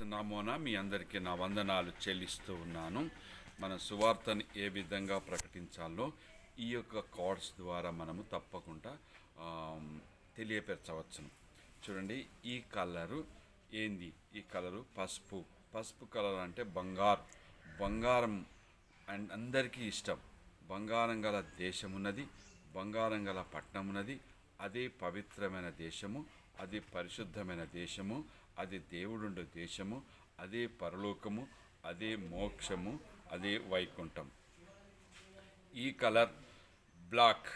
యేసుక్రీస్తు మీ అందరికీ నా వందనాలు చెల్లిస్తూ ఉన్నాను. మన సువార్తను ఏ విధంగా ప్రకటించాలో ఈ యొక్క కార్డ్స్ ద్వారా మనము తప్పకుండా తెలియపరచవచ్చును. చూడండి ఈ కలరు ఏంది? ఈ కలరు పసుపు. పసుపు కలర్ అంటే బంగారు. బంగారం అండ్ అందరికీ ఇష్టం. బంగారం గల దేశం ఉన్నది బంగారం గల పట్టణం ఉన్నది అదే పవిత్రమైన దేశము అది పరిశుద్ధమైన దేశము అది దేవుడుండే దేశము అదే పరలోకము అదే మోక్షము అదే వైకుంఠం. ఈ కలర్ బ్లాక్.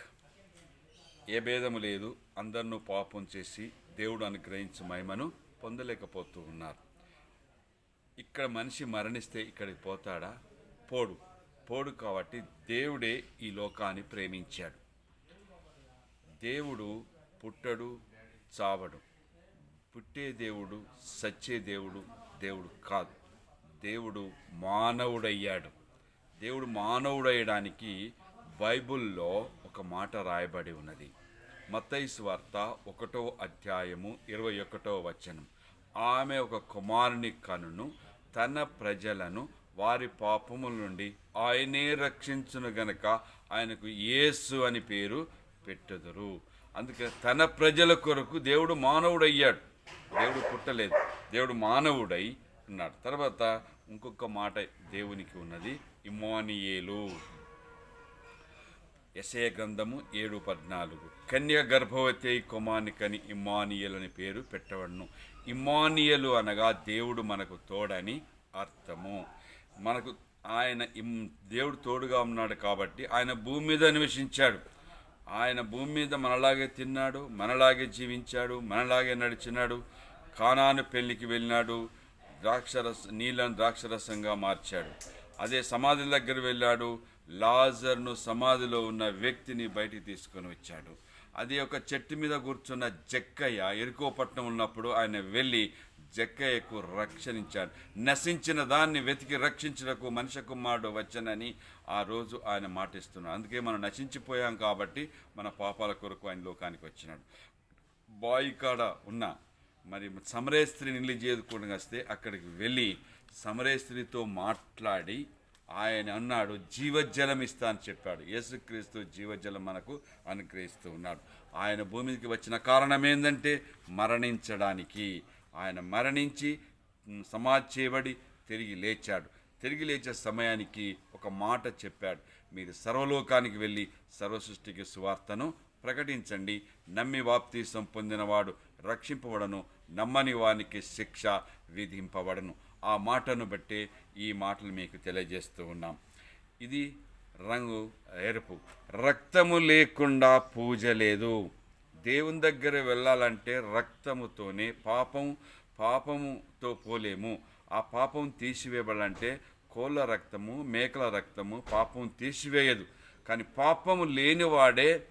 ఏ భేదము లేదు. అందరినూ పాపం చేసి దేవుడు అనుగ్రహించు మహిమను పొందలేకపోతూ ఉన్నారు. ఇక్కడ మనిషి మరణిస్తే ఇక్కడికి పోతాడా? పోడు. పోడు కాబట్టి దేవుడే ఈ లోకాన్ని ప్రేమించాడు. దేవుడు పుట్టడు చావడు. పుట్టే దేవుడు సచ్చే దేవుడు దేవుడు కాదు. దేవుడు మానవుడయ్యాడు. దేవుడు మానవుడయ్యడానికి బైబిల్లో ఒక మాట రాయబడి ఉన్నది. మత్తయి వార్త ఒకటో అధ్యాయము ఇరవై ఒకటో వచనం. ఆమె ఒక కుమారుని కనును తన ప్రజలను వారి పాపముల నుండి ఆయనే రక్షించును గనక ఆయనకు యేసు అని పేరు పెట్టుదురు. అందుకే తన ప్రజల కొరకు దేవుడు మానవుడయ్యాడు. దేవుడు పుట్టలేదు. దేవుడు మానవుడై ఉన్నాడు. తర్వాత ఇంకొక మాట దేవునికి ఉన్నది. ఇమానియేలు యశయ గ్రంథము ఏడు పద్నాలుగు. కన్య గర్భవతి కుమానికని ఇమ్మానియలు అని పేరు పెట్టవడను ఇమ్మానియలు అనగా దేవుడు మనకు తోడని అర్థము. మనకు ఆయన ఇమ్- దేవుడు తోడుగా ఉన్నాడు కాబట్టి ఆయన భూమి మీద నివసించాడు. ఆయన భూమి మీద మనలాగే తిన్నాడు మనలాగే జీవించాడు మనలాగే నడిచినాడు కానాను పెళ్ళికి వెళ్ళినాడు ద్రాక్షరస నీళ్ళను ద్రాక్షరసంగా మార్చాడు. అదే సమాధి దగ్గర వెళ్ళాడు లాజర్ను సమాధిలో ఉన్న వ్యక్తిని బయటికి తీసుకొని వచ్చాడు. అది ఒక చెట్టు మీద కూర్చున్న జక్కయ్య ఎరుకోపట్నం ఉన్నప్పుడు ఆయన వెళ్ళి జక్కయ్యకు రక్షణించాడు. నశించిన దాన్ని వెతికి రక్షించడకు మనిషి కుమారుడు వచ్చనని ఆ రోజు ఆయన మాటిస్తున్నాడు. అందుకే మనం నశించిపోయాం కాబట్టి మన పాపాల కొరకు ఆయన లోకానికి వచ్చినాడు. బాయి కాడ ఉన్న మరి సమరే స్త్రీని ఇల్లు వస్తే అక్కడికి వెళ్ళి సమరే స్త్రీతో మాట్లాడి ఆయన అన్నాడు జీవజలం ఇస్తా అని చెప్పాడు. యేసుక్రీస్తు జీవజలం మనకు అనుగ్రహిస్తూ ఉన్నాడు. ఆయన భూమికి వచ్చిన కారణం ఏంటంటే మరణించడానికి ఆయన మరణించి సమాధి చేయబడి తిరిగి లేచాడు. తిరిగి లేచే సమయానికి ఒక మాట చెప్పాడు. మీరు సర్వలోకానికి వెళ్ళి సర్వసృష్టికి సువార్తను ప్రకటించండి. నమ్మి వాప్తి పొందినవాడు రక్షింపబడను. నమ్మని వానికి శిక్ష విధింపబడను. ఆ మాటను బట్టే ఈ మాటలు మీకు తెలియజేస్తూ ఉన్నాం. ఇది రంగు ఎరుపు. రక్తము లేకుండా పూజ లేదు. దేవుని దగ్గర వెళ్ళాలంటే రక్తముతోనే పాపం పాపముతో పోలేము. ఆ పాపం తీసివేయబడాలంటే కోళ్ళ రక్తము మేకల రక్తము పాపం తీసివేయదు. కానీ పాపము లేనివాడే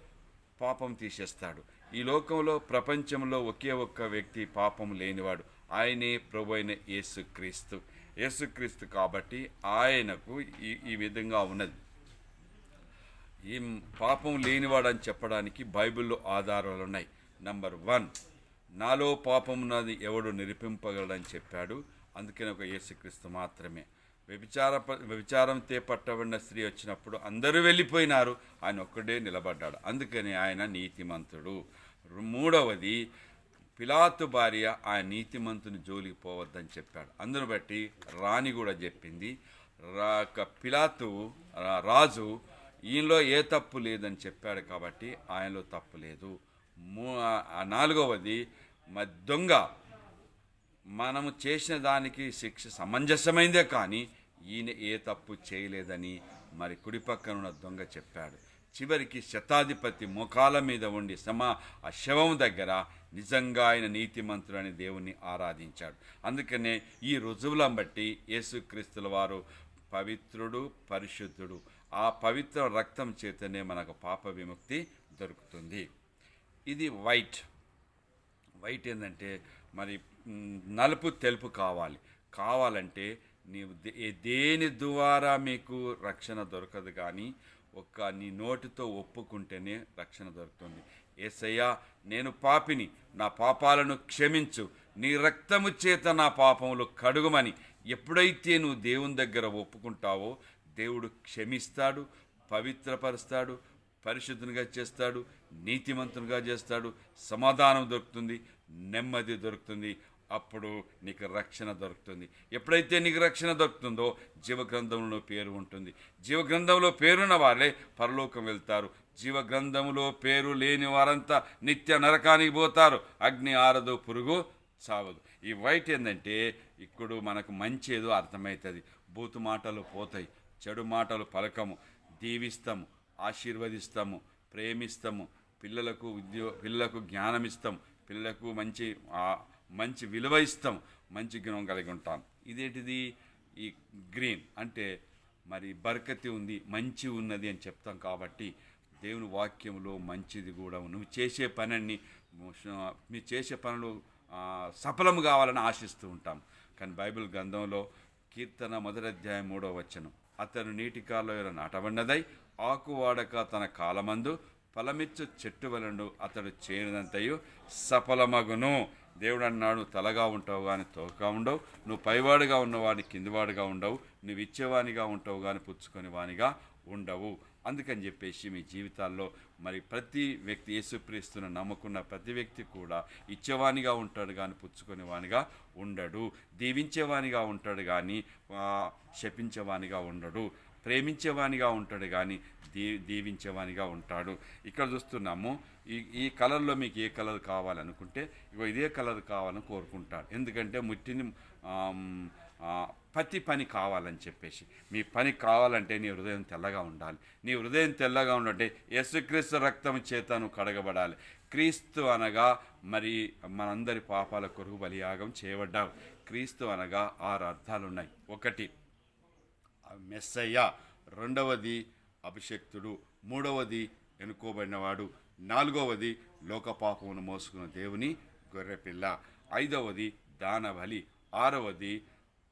పాపం తీసేస్తాడు. ఈ లోకంలో ప్రపంచంలో ఒకే ఒక్క వ్యక్తి పాపం లేనివాడు. ఆయనే ప్రభు అయిన యేసుక్రీస్తు. యేసుక్రీస్తు కాబట్టి ఆయనకు ఈ ఈ విధంగా ఉన్నది. ఈ పాపం లేనివాడని చెప్పడానికి బైబిల్లో ఆధారాలు ఉన్నాయి. నంబర్ వన్ నాలో పాపం నాది ఎవడు నిరూపింపగలడని చెప్పాడు. అందుకని ఒక యేసుక్రీస్తు మాత్రమే. వ్యభిచార వ్యభిచారం పట్టబడిన స్త్రీ వచ్చినప్పుడు అందరూ వెళ్ళిపోయినారు. ఆయన ఒక్కడే నిలబడ్డాడు. అందుకని ఆయన నీతిమంతుడు. మూడవది పిలాతు భార్య ఆ నీతిమంతుని జోలికి పోవద్దని చెప్పాడు. అందును బట్టి రాణి కూడా చెప్పింది. రా- పిలాతు రాజు ఈయనలో ఏ తప్పు లేదని చెప్పాడు కాబట్టి ఆయనలో తప్పు లేదు. మూ- ఆ నాలుగవది మ దొంగ. మనము చేసిన దానికి శిక్ష సమంజసమైందే కానీ ఈయన ఏ తప్పు చేయలేదని మరి కుడి పక్కన ఉన్న దొంగ చెప్పాడు. చివరికి శతాధిపతి ముఖాల మీద ఉండి సమా ఆ శవం దగ్గర నిజంగా ఆయన నీతిమంతుడని దేవుణ్ణి ఆరాధించాడు. అందుకనే ఈ రుజువులను బట్టి యేసుక్రీస్తుల వారు పవిత్రుడు పరిశుద్ధుడు ఆ పవిత్ర రక్తం చేతనే మనకు పాప విముక్తి దొరుకుతుంది. ఇది వైట్. వైట్ ఏంటంటే మరి నలుపు తెలుపు కావాలి. కావాలంటే నీవు దే- దేని ద్వారా మీకు రక్షణ దొరకదు కానీ ఒక్క నీ నోటితో ఒప్పుకుంటేనే రక్షణ దొరుకుతుంది. ఏసయ్యా నేను పాపిని నా పాపాలను క్షమించు. నీ రక్తము చేత నా పాపములు కడుగుమని ఎప్పుడైతే నువ్వు దేవుని దగ్గర ఒప్పుకుంటావో దేవుడు క్షమిస్తాడు పవిత్రపరుస్తాడు పరిశుద్ధునిగా చేస్తాడు నీతిమంతునిగా చేస్తాడు సమాధానం దొరుకుతుంది నెమ్మది దొరుకుతుంది అప్పుడు నీకు రక్షణ దొరుకుతుంది. ఎప్పుడైతే నీకు రక్షణ దొరుకుతుందో జీవగ్రంథంలో పేరు ఉంటుంది. జీవగ్రంథంలో పేరున్న వాళ్ళే పరలోకం వెళ్తారు. జీవగ్రంథంలో పేరు లేని వారంతా నిత్య నరకానికి పోతారు. అగ్ని ఆరదు పురుగు చావదు. ఈ వైట్ ఏంటంటే ఇప్పుడు మనకు మంచి ఏదో అర్థమవుతుంది. బూతు మాటలు పోతాయి. చెడు మాటలు పలకము. దీవిస్తాము ఆశీర్వదిస్తాము ప్రేమిస్తాము. పిల్లలకు ఉద్యో పిల్లలకు జ్ఞానం ఇస్తాం పిల్లలకు మంచి మంచి విలువ ఇస్తాం మంచి గుణం కలిగి ఉంటాం. ఇదేంటిది? ఈ గ్రీన్ అంటే మరి బర్కతి ఉంది మంచి ఉన్నది అని చెప్తాం కాబట్టి దేవుని వాక్యంలో మంచిది కూడా నువ్వు చేసే పనిని మీరు చేసే పనులు సఫలం కావాలని ఆశిస్తూ ఉంటాం. కానీ బైబిల్ గ్రంథంలో కీర్తన మొదటి అధ్యాయం మూడో వచ్చను అతను నీటి కాలువ నాటబడినదై ఆకు వాడక తన కాలమందు ఫలమిచ్చు చెట్టు వలను అతడు చేయనిదంతయు సఫలమగును. దేవుడు అన్నాడు తలగా ఉంటావు కానీ తోకగా ఉండవు. నువ్వు పైవాడుగా ఉన్నవాడిని కిందివాడుగా ఉండవు. నువ్వు ఇచ్చేవానిగా ఉంటావు కానీ పుచ్చుకొని వానిగా ఉండవు. అందుకని చెప్పేసి మీ జీవితాల్లో మరి ప్రతి వ్యక్తి యేసుక్రీస్తును నమ్ముకున్న ప్రతి వ్యక్తి కూడా ఇచ్చేవానిగా ఉంటాడు కానీ పుచ్చుకునే వానిగా ఉండడు. దీవించేవానిగా ఉంటాడు కానీ శపించేవానిగా ఉండడు. ప్రేమించేవానిగా ఉంటాడు కానీ దీ దీవించేవానిగా ఉంటాడు. ఇక్కడ చూస్తున్నాము ఈ ఈ కలర్లో మీకు ఏ కలర్ కావాలనుకుంటే ఇగో ఇదే కలర్ కావాలని కోరుకుంటాడు ఎందుకంటే ముట్టిని ప్రతి పని కావాలని చెప్పేసి. మీ పని కావాలంటే నీ హృదయం తెల్లగా ఉండాలి. నీ హృదయం తెల్లగా ఉండంటే యేసుక్రీస్తు రక్తం చేతను కడగబడాలి. క్రీస్తు అనగా మరి మనందరి పాపాల కొరకు బలియాగం చేయబడ్డావు. క్రీస్తు అనగా ఆరు అర్థాలు ఉన్నాయి ఒకటి మెస్సయ్య. రెండవది అభిషక్తుడు. మూడవది ఎన్నుకోబడినవాడు. నాలుగవది లోకపాపమును మోసుకున్న దేవుని గొర్రెపిల్ల. ఐదవది దానబలి. ఆరవది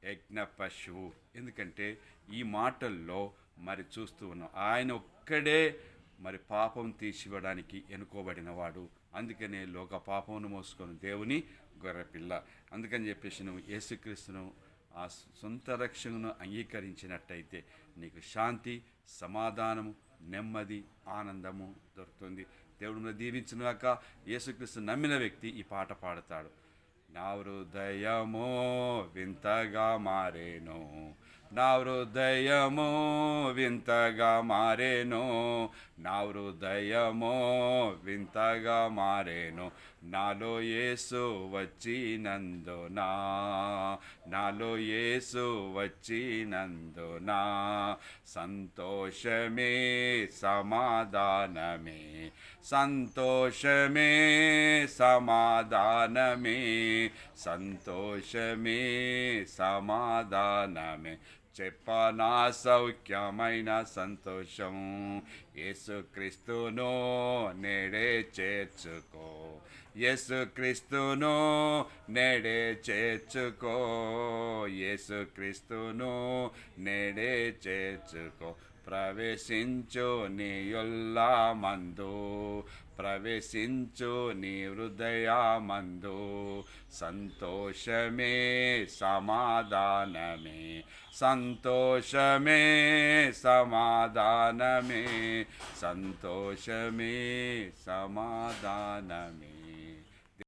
యజ్ఞ పశువు. ఎందుకంటే ఈ మాటల్లో మరి చూస్తూ ఉన్నాం. ఆయన ఒక్కడే మరి పాపం తీసివ్వడానికి ఎన్నుకోబడినవాడు. అందుకనే లోక పాపమును మోసుకొని దేవుని గొర్రెపిల్ల. అందుకని చెప్పేసి నువ్వు యేసుక్రీస్తును ఆ సొంత రక్షణను అంగీకరించినట్టయితే నీకు శాంతి సమాధానము నెమ్మది ఆనందము దొరుకుతుంది. దేవుడు దీవించినాక యేసుక్రీస్తు నమ్మిన వ్యక్తి ఈ పాట పాడతాడు. నా హృదయము వింతగా మారేను. నా హృదయము వింతగా మారేను. నా హృదయము వింతగా మారేను. నాలో యేసు వచ్చినందునా? నాలో యేసు వచ్చినందునా? సంతోషమే సమాధానమే. సంతోషమే సమాధానమే సంతోషమే సమాధానమే. చెప్పనా సౌఖ్యమైన సంతోషం యేసుక్రీస్తును నేడే చేర్చుకో. యేసుక్రీస్తును నేడే చేర్చుకో. యేసుక్రీస్తును నేడే చేర్చుకో. ప్రవేశించు నీ మందు ప్రవేశించు నీ హృదయమందు సంతోషమే సమాధానమే సంతోషమే సమాధానమే సంతోషమే సమాధానమే.